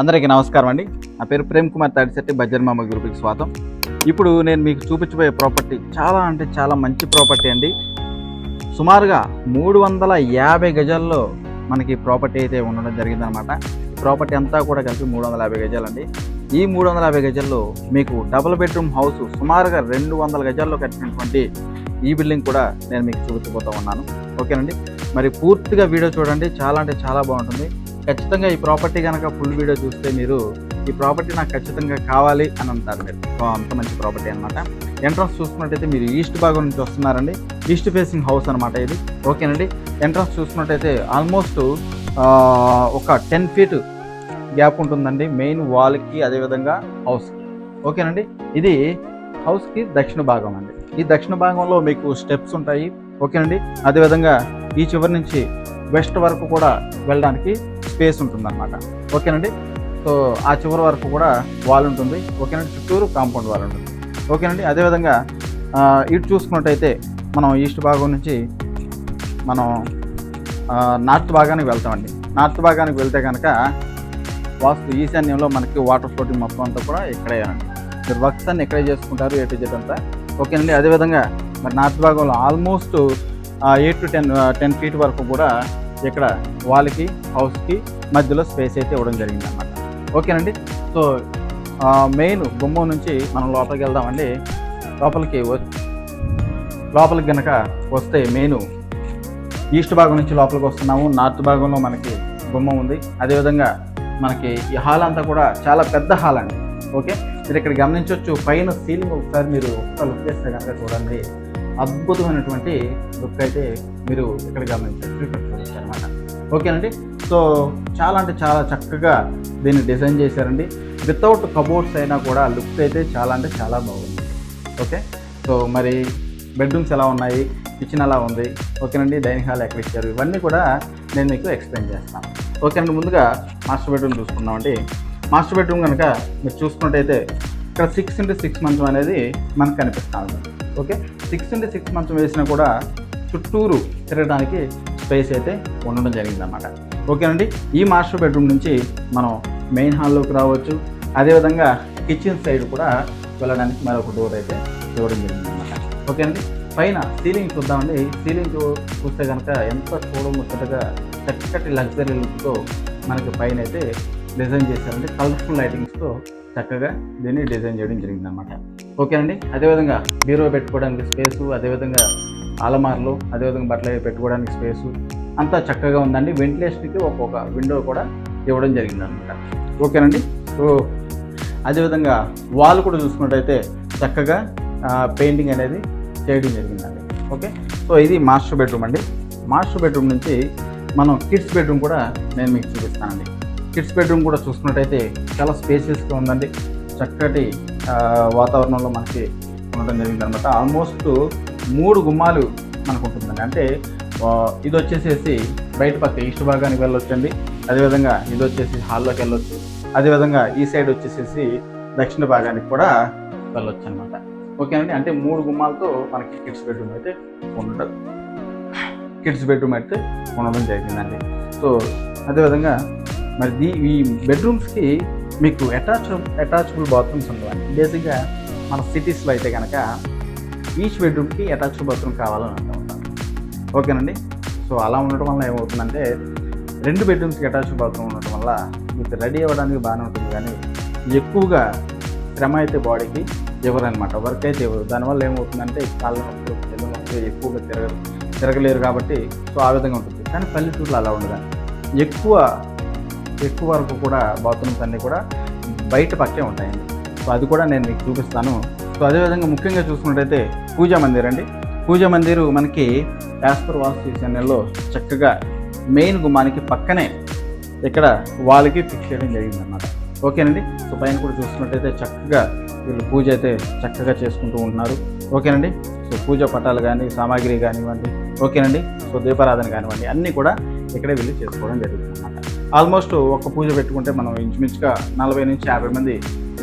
అందరికీ నమస్కారం అండి. నా పేరు ప్రేమ్ కుమార్ తాడిశెట్టి బజ్జర్మామ గ్రూప్కి స్వాగతం. ఇప్పుడు నేను మీకు చూపించబోయే ప్రాపర్టీ చాలా అంటే చాలా మంచి ప్రాపర్టీ అండి. సుమారుగా మూడు వందల యాభై గజాల్లో మనకి ప్రాపర్టీ అయితే ఉండడం జరిగిందనమాట ప్రాపర్టీ అంతా కూడా కలిపి మూడు వందల యాభై గజాలండి. ఈ మూడు వందల యాభై గజాల్లో మీకు డబుల్ బెడ్రూమ్ హౌస్ సుమారుగా రెండు వందల గజాల్లో కట్టినటువంటి ఈ బిల్డింగ్ కూడా నేను మీకు చూపించబోతూ ఉన్నాను. ఓకేనండి? మరి పూర్తిగా వీడియో చూడండి. చాలా అంటే చాలా బాగుంటుంది. ఖచ్చితంగా ఈ ప్రాపర్టీ కనుక ఫుల్ వీడియో చూస్తే మీరు ఈ ప్రాపర్టీ నాకు ఖచ్చితంగా కావాలి అని అంటారు మీరు. అంత మంచి ప్రాపర్టీ అనమాట ఎంట్రన్స్ చూసుకున్నట్టయితే మీరు ఈస్ట్ భాగం నుంచి వస్తున్నారండి. ఈస్ట్ ఫేసింగ్ హౌస్ అనమాట ఇది. ఓకేనండి? ఎంట్రన్స్ చూసుకున్నట్టయితే ఆల్మోస్ట్ ఒక టెన్ ఫీట్ గ్యాప్ ఉంటుందండి. మెయిన్ వాల్కి అదేవిధంగా హౌస్కి ఓకేనండి? ఇది హౌస్కి దక్షిణ భాగం అండి. ఈ దక్షిణ భాగంలో మీకు స్టెప్స్ ఉంటాయి. ఓకేనండి? అదేవిధంగా ఈ చివరి నుంచి వెస్ట్ వరకు కూడా వెళ్ళడానికి స్పేస్ ఉంటుందన్నమాట. ఓకేనండి? సో ఆ చివరి వరకు కూడా వాల్ ఉంటుంది. ఓకేనండి? చుట్టూరు కాంపౌండ్ వాల్ ఉంటుంది. ఓకేనండి? అదేవిధంగా ఇటు చూసుకున్నట్టయితే మనం ఈస్ట్ భాగం నుంచి మనం నార్త్ భాగానికి వెళ్తామండి. నార్త్ భాగానికి వెళ్తే కనుక వాస్తు ఈశాన్యంలో మనకి వాటర్ ఫ్లోటింగ్ మొత్తం అంతా కూడా ఇక్కడే అండి. మీరు వర్క్స్ అన్ని ఇక్కడే చేసుకుంటారు ఏ టు జెడ్ అంతా. ఓకేనండి? అదేవిధంగా మరి నార్త్ భాగంలో almost eight to ten ten feet వరకు కూడా ఇక్కడ వాల్కి హౌస్కి మధ్యలో స్పేస్ అయితే ఇవ్వడం జరిగింది అనమాట ఓకేనండి? సో మెయిన్ గుమ్మం నుంచి మనం లోపలికి వెళ్దామండి. లోపలికి వ- లోపలికి గనక వస్తే మెయిన్ ఈస్ట్ భాగం నుంచి లోపలికి వస్తున్నాము. నార్త్ భాగంలో మనకి గుమ్మం ఉంది. అదేవిధంగా మనకి ఈ హాల్ అంతా కూడా చాలా పెద్ద హాల్ అండి. ఓకే? మీరు ఇక్కడ గమనించవచ్చు పైన సీలింగ్ ఒకసారి మీరు ఒకసారి వచ్చేస్తే కనుక చూడండి. అద్భుతమైనటువంటి లుక్ అయితే మీరు ఇక్కడ గమనించవచ్చు ఇక్కడ అనమాట ఓకేనండి? సో చాలా అంటే చాలా చక్కగా దీన్ని డిజైన్ చేశారండి. వితౌట్ కబోర్డ్స్ అయినా కూడా లుక్ అయితే చాలా అంటే చాలా బాగుంది. ఓకే? సో మరి బెడ్రూమ్స్ ఎలా ఉన్నాయి? కిచెన్ ఎలా ఉంది? ఓకేనండి? డైనింగ్ హాల్ ఎక్కడ ఇచ్చారు? ఇవన్నీ కూడా నేను మీకు ఎక్స్ప్లెయిన్ చేస్తాను. ఓకేనండి? ముందుగా మాస్టర్ బెడ్రూమ్ చూసుకుందామండి. మాస్టర్ బెడ్రూమ్ కనుక మీరు చూసుకున్నట్టయితే ఇక్కడ సిక్స్ ఇంటూ సిక్స్ మంచం అనేది మనకు కనిపిస్తూ ఉంది. ఓకే? సిక్స్ ఇంటూ సిక్స్ మంచం వేసినా కూడా చుట్టూరు తిరగడానికి స్పేస్ అయితే ఉండడం జరిగిందన్నమాట. ఓకేనండి? ఈ మాస్టర్ బెడ్రూమ్ నుంచి మనం మెయిన్ హాల్లోకి రావచ్చు. అదేవిధంగా కిచెన్ సైడ్ కూడా వెళ్ళడానికి మరొక డోర్ అయితే ఇవ్వడం జరిగిందన్నమాట. ఓకేనండి? పైన సీలింగ్ చూద్దామండి. సీలింగ్ చూస్తే కనుక ఎంత చూడముచ్చటగా చక్కటి లగ్జరీ లుక్తో మనకి పైన అయితే డిజైన్ చేశారండి. కలర్ఫుల్ లైటింగ్స్తో చక్కగా దీన్ని డిజైన్ చేయడం జరిగింది అనమాట ఓకేనండి అదేవిధంగా బీరో పెట్టుకోవడానికి స్పేసు అదేవిధంగా అలమార్లు అదేవిధంగా బట్టలు అవి పెట్టుకోవడానికి స్పేసు అంతా చక్కగా ఉందండి. వెంటిలేషన్కి ఒక్కొక్క విండో కూడా ఇవ్వడం జరిగింది అనమాట ఓకేనండి సో అదేవిధంగా వాల్ కూడా చూసుకున్నట్టయితే చక్కగా పెయింటింగ్ అనేది చేయడం జరిగిందండి. ఓకే? సో ఇది మాస్టర్ బెడ్రూమ్ అండి. మాస్టర్ బెడ్రూమ్ నుంచి మనం కిడ్స్ బెడ్రూమ్ కూడా నేను మీకు చూపిస్తానండి. కిడ్స్ బెడ్రూమ్ కూడా చూసుకున్నట్టయితే చాలా స్పేసియస్గా ఉందండి. చక్కటి వాతావరణంలో మనకి ఉండడం జరిగింది అనమాట ఆల్మోస్ట్ మూడు గుమ్మాలు మనకు ఉంటుందండి అంటే ఇది వచ్చేసేసి బయట పక్క ఈస్ట్ భాగానికి వెళ్ళొచ్చండి. అదేవిధంగా ఇది వచ్చేసి హాల్లోకి వెళ్ళొచ్చు. అదేవిధంగా ఈ సైడ్ వచ్చేసేసి దక్షిణ భాగానికి కూడా వెళ్ళొచ్చు అనమాట ఓకేనండి అంటే మూడు గుమ్మాలతో మనకి కిడ్స్ బెడ్రూమ్ అయితే ఉండదు కిడ్స్ బెడ్రూమ్ అయితే ఉండడం జరిగిందండి. సో అదేవిధంగా మరి దీ ఈ బెడ్రూమ్స్కి మీకు అటాచ్ అటాచబుల్ బాత్రూమ్స్ ఉండవండి. బేసిక్గా మన సిటీస్లో అయితే కనుక ఈచ్ బెడ్రూమ్కి అటాచ్డ్ బాత్రూమ్ కావాలని అంటూ ఓకేనండి? సో అలా ఉండటం వల్ల ఏమవుతుందంటే రెండు బెడ్రూమ్స్కి అటాచ్డ్ బాత్రూమ్ ఉండటం వల్ల మీకు రెడీ అవ్వడానికి బాగానే ఉంటుంది. కానీ ఎక్కువగా శ్రమ అయితే బాడీకి ఇవ్వరనమాట. వర్క్ అయితే ఇవ్వరు. దానివల్ల ఏమవుతుందంటే కాళ్ళ నొప్పులు చెల్లి నొప్పులు ఎక్కువగా తిరగ తిరగలేరు కాబట్టి సో ఆ విధంగా ఉంటుంది. కానీ పల్లెటూరులో అలా ఉండదు ఎక్కువ ఎక్కువ వరకు కూడా బాత్రూమ్స్ అన్నీ కూడా బయట పక్కే ఉంటాయండి సో అది కూడా నేను మీకు చూపిస్తాను. సో అదేవిధంగా ముఖ్యంగా చూసుకున్నట్టయితే పూజా మందిర్ అండి. పూజా మందిరు మనకి యాస్పర్ వాస్తు ఛానల్లో చక్కగా మెయిన్ గుమ్మానికి పక్కనే ఇక్కడ వాళ్ళకి ఫిక్స్ చేయడం జరిగిందన్నమాట. ఓకేనండి? సో పైన కూడా చూసుకున్నట్టయితే చక్కగా వీళ్ళు పూజ అయితే చక్కగా చేసుకుంటూ ఉంటున్నారు. ఓకేనండి? సో పూజ పటాలు కానీ సామాగ్రి కానివ్వండి ఓకేనండి? సో దీపారాధన కానివ్వండి అన్నీ కూడా ఇక్కడే వెళ్ళి చేసుకోవడం జరుగుతుంది అన్నమాట ఆల్మోస్ట్ ఒక పూజ పెట్టుకుంటే మనం ఇంచుమించుగా నలభై నుంచి యాభై మంది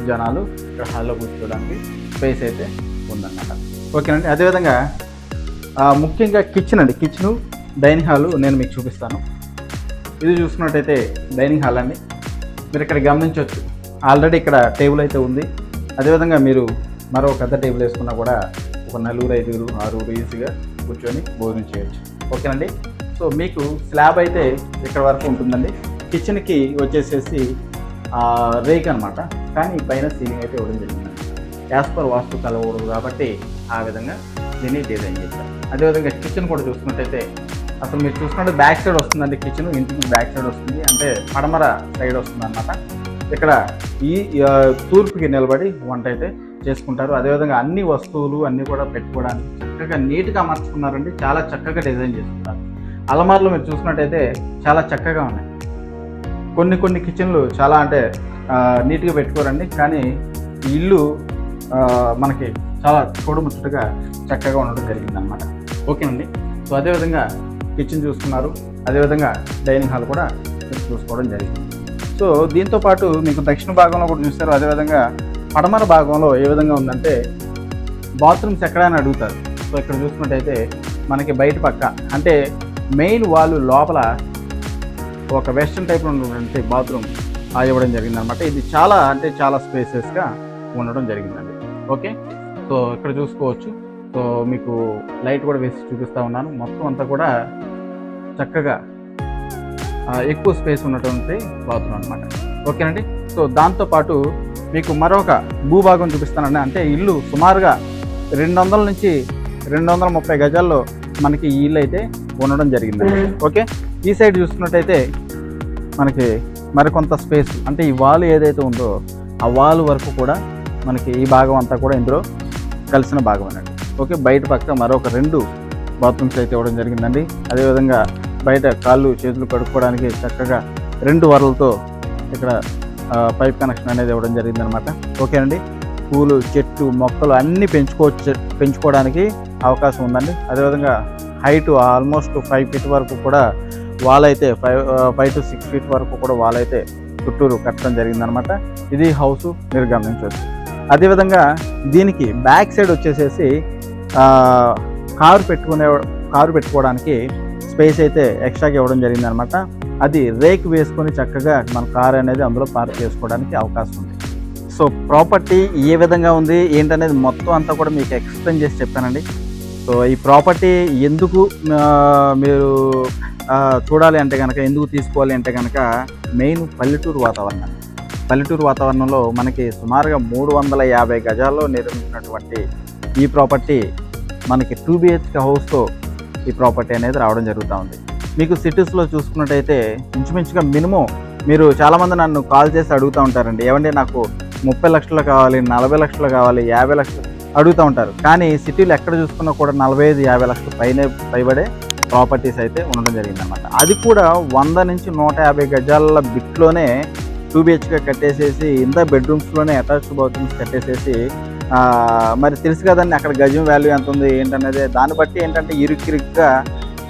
జనాలు ఇక్కడ హాల్లో కూర్చోవడానికి స్పేస్ అయితే ఉందన్నమాట. ఓకేనండి అదేవిధంగా ముఖ్యంగా కిచెన్ అండి. కిచెను డైనింగ్ హాల్ నేను మీకు చూపిస్తాను. ఇది చూసుకున్నట్టయితే డైనింగ్ హాల్ అండి. మీరు ఇక్కడ గమనించవచ్చు. ఆల్రెడీ ఇక్కడ టేబుల్ అయితే ఉంది. అదేవిధంగా మీరు మరో పెద్ద టేబుల్ వేసుకున్నా కూడా ఒక నలుగురు ఐదుగురు ఆరుగురు ఈజీగా కూర్చొని భోజనం చేయొచ్చు. ఓకేనండి? సో మీకు స్లాబ్ అయితే ఇక్కడ వరకు ఉంటుందండి. కిచెన్కి వచ్చేసేసి ఆ, రేక్ అనమాట కానీ పైన సీలింగ్ అయితే ఇవ్వడం జరిగింది. యాజ్ పర్ వాస్తు కలవకూడదు కాబట్టి ఆ విధంగా దీన్ని డిజైన్ చేశారు. అదేవిధంగా కిచెన్ కూడా చూసుకున్నట్టయితే అసలు మీరు చూసుకుంటే బ్యాక్ సైడ్ వస్తుందండి కిచెన్ ఇంటికి బ్యాక్ సైడ్ వస్తుంది. అంటే పడమర సైడ్ వస్తుంది అనమాట ఇక్కడ ఈ తూర్పుకి నిలబడి వంట అయితే చేసుకుంటారు. అదేవిధంగా అన్ని వస్తువులు అన్నీ కూడా పెట్టుకోవడానికి చక్కగా నీట్గా అమర్చుకున్నారండి. చాలా చక్కగా డిజైన్ చేసుకుంటారు అలమార్లు మీరు చూసుకున్నట్టయితే చాలా చక్కగా ఉన్నాయి. కొన్ని కొన్ని కిచెన్లు చాలా అంటే నీట్గా పెట్టుకోరండి. కానీ ఇల్లు మనకి చాలా చూడముచ్చటగా చక్కగా ఉండడం జరిగింది అనమాట ఓకేనండి? సో అదేవిధంగా కిచెన్ చూసుకున్నారు అదేవిధంగా డైనింగ్ హాల్ కూడా చూసుకోవడం జరిగింది. సో దీంతో పాటు మీకు దక్షిణ భాగంలో కూడా చూస్తారు. అదేవిధంగా పడమర భాగంలో ఏ విధంగా ఉందంటే బాత్రూమ్స్ ఎక్కడైనా అడుగుతారు. సో ఇక్కడ చూసుకున్నట్టయితే మనకి బయట పక్క అంటే మెయిన్ వాళ్ళు లోపల ఒక వెస్ట్రన్ టైప్లో ఉన్నటువంటి బాత్రూమ్ ఇవ్వడం జరిగింది అనమాట ఇది చాలా అంటే చాలా స్పేసెస్గా ఉండడం జరిగిందండి. ఓకే? సో ఇక్కడ చూసుకోవచ్చు. సో మీకు లైట్ కూడా వేసి చూపిస్తా ఉన్నాను. మొత్తం అంతా కూడా చక్కగా ఎక్కువ స్పేస్ ఉన్నటువంటి బాత్రూమ్ అనమాట ఓకేనండి? సో దాంతోపాటు మీకు మరొక భూభాగం చూపిస్తానండి. అంటే ఇల్లు సుమారుగా రెండు వందల నుంచి రెండు వందల ముప్పై గజాల్లో మనకి ఈ ఇల్లు అయితే ఉండడం జరిగిందండి. ఓకే? ఈ సైడ్ చూసుకున్నట్టయితే మనకి మరికొంత స్పేస్ అంటే ఈ వాల్ ఏదైతే ఉందో ఆ వాల్ వరకు కూడా మనకి ఈ భాగం అంతా కూడా ఇందులో కలిసిన భాగం అన్నట్టు. ఓకే బయట పక్క మరొక రెండు బాత్రూమ్స్ అయితే ఇవ్వడం జరిగిందండి. అదేవిధంగా బయట కాళ్ళు చేతులు కడుక్కోవడానికి చక్కగా రెండు వరలతో ఇక్కడ పైప్ కనెక్షన్ అనేది ఇవ్వడం జరిగిందనమాట ఓకేనండి? పూలు చెట్టు మొక్కలు అన్నీ పెంచుకోవచ్చు పెంచుకోవడానికి అవకాశం ఉందండి. అదేవిధంగా హైట్ ఆల్మోస్ట్ ఫైవ్ ఫీట్ వరకు కూడా వాల్ అయితే five five to six feet వరకు కూడా వాల్ అయితే చుట్టూరు కట్టడం జరిగిందనమాట ఇది హౌస్ మీరు గమనించవచ్చు అదేవిధంగా దీనికి బ్యాక్ సైడ్ వచ్చేసేసి కారు పెట్టుకునే కారు పెట్టుకోవడానికి స్పేస్ అయితే ఎక్స్ట్రాగా ఇవ్వడం జరిగిందనమాట అది రేక్ వేసుకొని చక్కగా మన కార్ అనేది అందులో పార్క్ చేసుకోవడానికి అవకాశం ఉంది. సో ప్రాపర్టీ ఏ విధంగా ఉంది ఏంటనేది మొత్తం అంతా కూడా మీకు ఎక్స్ప్లెయిన్ చేసి చెప్పానండి. సో ఈ ప్రాపర్టీ ఎందుకు మీరు చూడాలి అంటే కనుక ఎందుకు తీసుకోవాలి అంటే కనుక మెయిన్ పల్లెటూరు వాతావరణం. పల్లెటూరు వాతావరణంలో మనకి సుమారుగా మూడు వందల యాభై గజాల్లో నిర్మించినటువంటి ఈ ప్రాపర్టీ మనకి టూ బిహెచ్కే హౌస్తో ఈ ప్రాపర్టీ అనేది రావడం జరుగుతూ ఉంది. మీకు సిటీస్లో చూసుకున్నట్టయితే ఇంచుమించుగా మినిమం మీరు చాలామంది నన్ను కాల్ చేసి అడుగుతూ ఉంటారండి. ఏమంటే నాకు ముప్పై లక్షలు కావాలి నలభై లక్షలు కావాలి యాభై లక్షలు అడుగుతూ ఉంటారు. కానీ సిటీలో ఎక్కడ చూసుకున్నా కూడా నలభై ఐదు యాభై లక్షల పైనే పైబడే ప్రాపర్టీస్ అయితే ఉండడం జరిగిందన్నమాట. అది కూడా వంద నుంచి నూట యాభై గజాల బిట్లోనే టూ బిహెచ్కే కట్టేసేసి ఇంత బెడ్రూమ్స్లోనే అటాచ్డ్ బాత్రూమ్స్ కట్టేసేసి మరి తెలుసు కదండి అక్కడ గజం వాల్యూ ఎంత ఉంది ఏంటనేది. దాన్ని బట్టి ఏంటంటే ఇరుక్కిరుగ్గా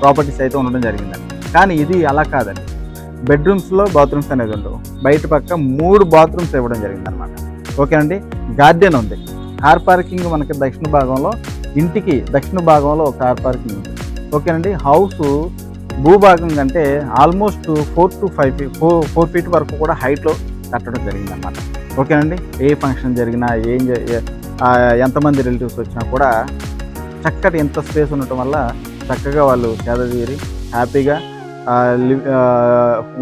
ప్రాపర్టీస్ అయితే ఉండడం జరిగిందండి. కానీ ఇది అలా కాదండి. బెడ్రూమ్స్లో బాత్రూమ్స్ అనేది ఉండవు బయట పక్క మూడు బాత్రూమ్స్ ఇవ్వడం జరిగింది అనమాట ఓకేనండి? గార్డెన్ ఉంది. కార్ పార్కింగ్ మనకి దక్షిణ భాగంలో ఇంటికి దక్షిణ భాగంలో కార్ పార్కింగ్ ఉంది. ఓకేనండి? హౌస్ భూభాగం కంటే almost four to five feet four four feet వరకు కూడా హైట్లో కట్టడం జరిగిందన్నమాట. ఓకేనండి? ఏ ఫంక్షన్ జరిగినా ఏం ఎంతమంది రిలేటివ్స్ వచ్చినా కూడా చక్కటి ఎంత స్పేస్ ఉండటం వల్ల చక్కగా వాళ్ళు సేద హ్యాపీగా లివ్-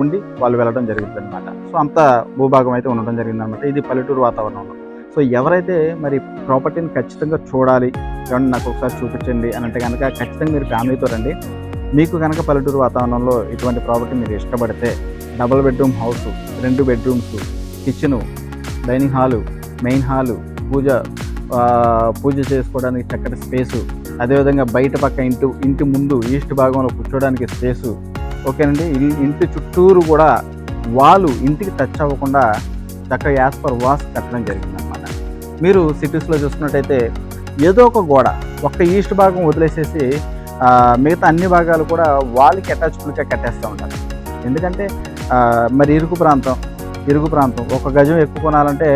ఉండి వాళ్ళు వెళ్ళడం జరుగుతుంది అనమాట సో అంత భూభాగం అయితే ఉండడం జరిగింది అనమాట ఇది పల్లెటూరు వాతావరణంలో. సో ఎవరైతే మరి ప్రాపర్టీని ఖచ్చితంగా చూడాలి ఏమన్నా నాకు ఒకసారి చూపించండి అని అంటే కనుక ఖచ్చితంగా మీరు ఫ్యామిలీతో రండి. మీకు కనుక పల్లెటూరు వాతావరణంలో ఇటువంటి ప్రాపర్టీ మీరు ఇష్టపడితే డబుల్ బెడ్రూమ్ హౌస్ రెండు bedrooms kitchen dining hall main hall పూజ పూజ చేసుకోవడానికి చక్కటి స్పేసు అదేవిధంగా బయట పక్క ఇంటి ఇంటి ముందు ఈస్ట్ భాగంలో కూర్చోడానికి స్పేసు ఓకేనండి? ఇంటి చుట్టూరు కూడా వాళ్ళు ఇంటికి టచ్ అవ్వకుండా చక్కగా యాజ్ పర్ వాస్ కట్టడం జరిగింది మీరు సిటీస్లో చూసుకున్నట్టయితే ఏదో ఒక గోడ ఒక్క ఈస్ట్ భాగం వదిలేసేసి మిగతా అన్ని భాగాలు కూడా వాళ్ళకి అటాచ్బుల్గా కట్టేస్తూ ఉంటారు. ఎందుకంటే మరి ఇరుకు ప్రాంతం ఇరుకు ప్రాంతం ఒక గజం ఎక్కువ కొనాలంటే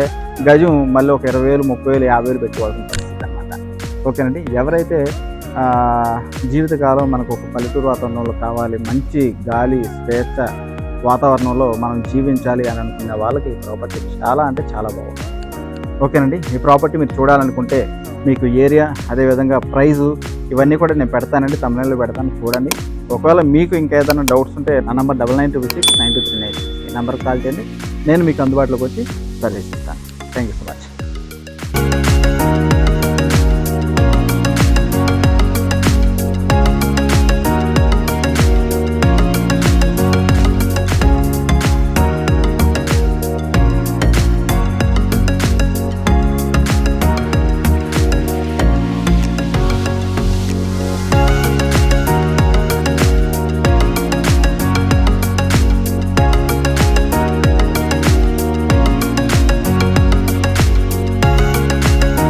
గజం మళ్ళీ ఒక ఇరవై వేలు ముప్పై వేలు యాభై వేలు పెట్టుకోవాల్సిన పరిస్థితి అనమాట ఓకేనండి? ఎవరైతే జీవితకాలం మనకు ఒక పల్లెటూరు వాతావరణంలో కావాలి మంచి గాలి స్వేచ్ఛ వాతావరణంలో మనం జీవించాలి అని అనుకునే వాళ్ళకి ప్రాపర్టీ చాలా అంటే చాలా బాగుంటుంది. ఓకేనండి. మీ ప్రాపర్టీ మీరు చూడాలనుకుంటే మీకు ఏరియా అదేవిధంగా ప్రైజు ఇవన్నీ కూడా నేను పెడతానండి. తమిళనాడులో పెడతాను చూడండి. ఒకవేళ మీకు ఇంకా ఏదైనా డౌట్స్ ఉంటే నా number double nine two six nine two three nine ఈ నెంబర్కి కాల్ చేయండి. నేను మీకు అందుబాటులోకి వచ్చి సర్వీస్ ఇస్తాను. Thank you so much.